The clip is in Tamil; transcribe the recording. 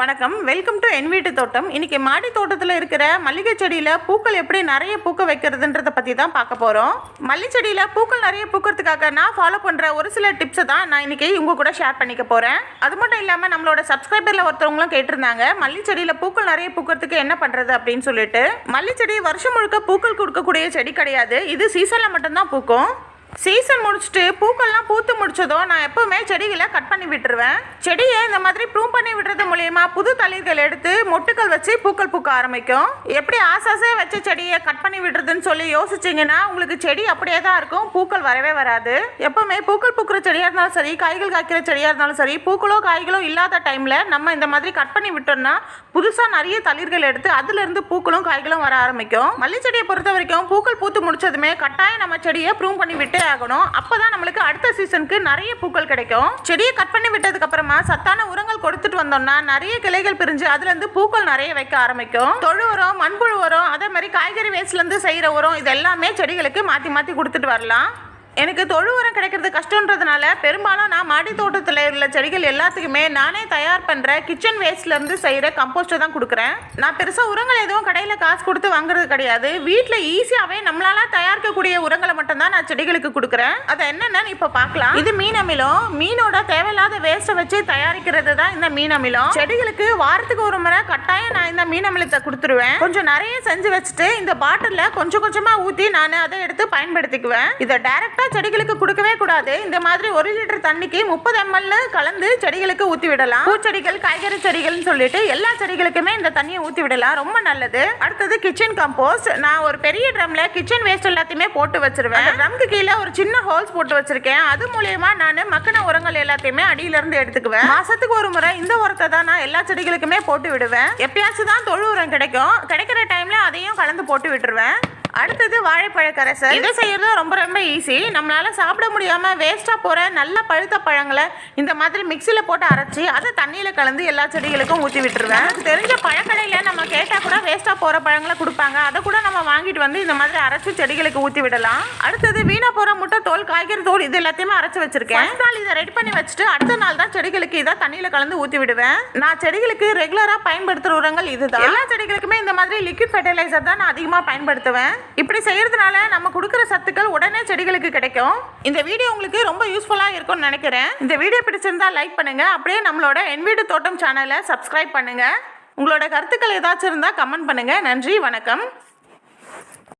வணக்கம். வெல்கம் டு என் வீட்டு தோட்டம். இன்றைக்கி மாடி தோட்டத்தில் இருக்கிற மல்லிகை செடியில் பூக்கள் எப்படி நிறைய பூக்க வைக்கிறதுன்றத பற்றி தான் பார்க்க போகிறோம் மல்லி செடியில் பூக்கள் நிறைய பூக்கிறதுக்காக நான் ஃபாலோ பண்ணுற ஒரு சில டிப்ஸை தான் நான் இன்றைக்கி உங்கள் கூட ஷேர் பண்ணிக்க போகிறேன் அது மட்டும் இல்லாமல் நம்மளோட சப்ஸ்கிரைபரில் ஒருத்தவங்களும் கேட்டிருந்தாங்க மல்லி செடியில் பூக்கள் நிறைய பூக்கிறதுக்கு என்ன பண்ணுறது அப்படின்னு சொல்லிட்டு. மல்லி செடி வருஷம் முழுக்க பூக்கள் கொடுக்கக்கூடிய செடி கிடையாது. இது சீசனில் மட்டும்தான் பூக்கும். சீசன் முடிச்சுட்டு பூக்கள்லாம் பூத்து முடிச்சதோ நான் எப்போவுமே செடிகளை கட் பண்ணி விட்டுருவேன். செடியை இந்த மாதிரி ப்ரூம் பண்ணி விடுறது மூலியமா புது தளிர்கள் எடுத்து மொட்டுக்கள் வச்சு பூக்கள் பூக்க ஆரம்பிக்கும். எப்படி ஆசாசே வச்ச செடியை கட் பண்ணி விடுறதுன்னு சொல்லி யோசிச்சிங்கன்னா உங்களுக்கு செடி அப்படியே தான் இருக்கும். பூக்கள் வரவே வராது. எப்பவுமே பூக்கள் பூக்கிற செடியாக இருந்தாலும் சரி காய்கள் காய்க்கிற செடியாக இருந்தாலும் சரி பூக்களோ காய்களோ இல்லாத டைமில் நம்ம இந்த மாதிரி கட் பண்ணி விட்டோம்னா புதுசாக நிறைய தளிர்கள் எடுத்து அதுலேருந்து பூக்களும் காய்களும் வர ஆரம்பிக்கும். மல்லி செடியை பொறுத்த வரைக்கும் பூக்கள் பூத்து முடிச்சதுமே கட்டாயம் நம்ம செடியை ப்ரூம் பண்ணி விட்டு ஆகணும். அப்பதான் நம்மளுக்கு அடுத்த சீசனுக்கு நிறைய பூக்கள் கிடைக்கும். செடியை கட் பண்ணி விட்டதுக்கு அப்புறமா சத்தான உரங்கள் கொடுத்துட்டு வந்தோம்னா நிறைய கிளைகள் பிரிஞ்சு அதுல இருந்து பூக்கள் நிறைய வைக்க ஆரம்பிக்கும். தொழு உரம் மண்புழு உரம் அதே மாதிரி காய்கறி வேஸ்ட்ல இருந்து செய்யற உரம் இது எல்லாமே செடிகளுக்கு மாத்தி மாத்தி கொடுத்துட்டு வரலாம். எனக்கு தொழு உரம் கிடைக்கிறது கஷ்டன்றதுனால பெரும்பாலும் நான் மாடி தோட்டத்தில் உள்ள செடிகள் எல்லாத்துக்குமே நானே தயார் பண்ணுற கிச்சன் வேஸ்ட்லேருந்து செய்கிற கம்போஸ்ட்டை தான் கொடுக்குறேன். நான் பெருசாக உரங்கள் எதுவும் கடையில் காசு கொடுத்து வாங்குறது கிடையாது. வீட்டில் ஈஸியாகவே நம்மளால தயாரிக்கக்கூடிய உரங்களை மட்டும்தான் நான் செடிகளுக்கு கொடுக்குறேன். அதை என்னென்னு இப்போ பார்க்கலாம். இது மீன் அமிலம். மீனோட தேவையில்லாத வேஸ்ட்டை வச்சு தயாரிக்கிறது தான் இந்த மீன் அமிலம். செடிகளுக்கு வாரத்துக்கு ஒரு முறை கட்டாயம் நான் இந்த மீன் அமிலத்தை கொடுத்துருவேன். கொஞ்சம் நிறைய செஞ்சு வச்சுட்டு இந்த பாட்டிலில் கொஞ்சம் கொஞ்சமாக ஊற்றி நான் அதை எடுத்து பயன்படுத்திக்குவேன். இதை டைரக்டா செடிகளுக்கு கொடுக்கவே கூடாது. இந்த மாதிரி ஒரு லிட்டர் தண்ணிக்கு முப்பது எம்எல்னு கலந்து செடிகளுக்கு ஊற்றி விடலாம். பூச்செடிகள் காய்கறி செடிகள்னு சொல்லிட்டு எல்லா செடிகளுக்குமே இந்த தண்ணியை ஊற்றி விடலாம். ரொம்ப நல்லது. அடுத்தது கிச்சன் கம்போஸ்ட் நான் ஒரு பெரிய ட்ரம்ல கிச்சன் வேஸ்ட் எல்லாத்தையுமே போட்டு வச்சிருவேன். ட்ரம்க்கு கீழே ஒரு சின்ன ஹோல்ஸ் போட்டு வச்சிருக்கேன். அது மூலியமா நான் மக்கின உரங்கள் எல்லாத்தையுமே அடியில இருந்து எடுத்துக்குவேன். மாசத்துக்கு ஒரு முறை இந்த உரத்தை தான் நான் எல்லா செடிகளுக்குமே போட்டு விடுவேன். எப்பயாச்சும் தான் தொழு உரம் கிடைக்கும். கிடைக்கிற டைம்ல அதையும் கலந்து போட்டு விட்டுருவேன். அடுத்தது வாழைப்பழ கரைசல் இதை செய்யறது ரொம்ப ரொம்ப ஈஸி நம்மளால சாப்பிட முடியாம வேஸ்டா போற நல்ல பழுத்த பழங்களை இந்த மாதிரி மிக்சியில போட்டு அரைச்சி அதை தண்ணியில கலந்து எல்லா செடிகளுக்கும் ஊற்றி விட்டுருவேன். எனக்கு தெரிஞ்ச பழக்கடையில நம்ம கேட்டா கூட வேஸ்டா போற பழங்களை கொடுப்பாங்க. அதை கூட நம்ம வாங்கிட்டு வந்து இந்த மாதிரி அரைச்சு செடிகளுக்கு ஊற்றி விடலாம். அடுத்தது வீணா போற முட்டை தோல் காய்கறி தோல் இது எல்லாத்தையுமே அரைச்சு வச்சிருக்கேன். நாள் இதை ரெடி பண்ணி வச்சுட்டு அடுத்த நாள் தான் செடிகளுக்கு இதை தண்ணியில கலந்து ஊற்றி விடுவேன். நான் செடிகளுக்கு ரெகுலரா பயன்படுத்துற உரங்கள் இதுதான். எல்லா செடிகளுக்குமே இந்த மாதிரி லிக்விட் ஃபெர்டிலைசர் தான் நான் அதிகமாக பயன்படுத்துவேன். இப்படி செய்யறதுனால நம்ம கொடுக்குற சத்துக்கள் உடனே செடிகளுக்கு கிடைக்கும். இந்த வீடியோ உங்களுக்கு ரொம்ப யூஸ்ஃபுல்லாக இருக்கும்னு நினைக்கிறேன். இந்த வீடியோ பிடிச்சிருந்தா லைக் பண்ணுங்க. அப்படியே நம்மளோட என் வீடு தோட்டம் சேனலை சப்ஸ்கிரைப் பண்ணுங்க. உங்களோட கருத்துக்கள் ஏதாச்சும் இருந்தால் கமெண்ட் பண்ணுங்க. நன்றி வணக்கம்.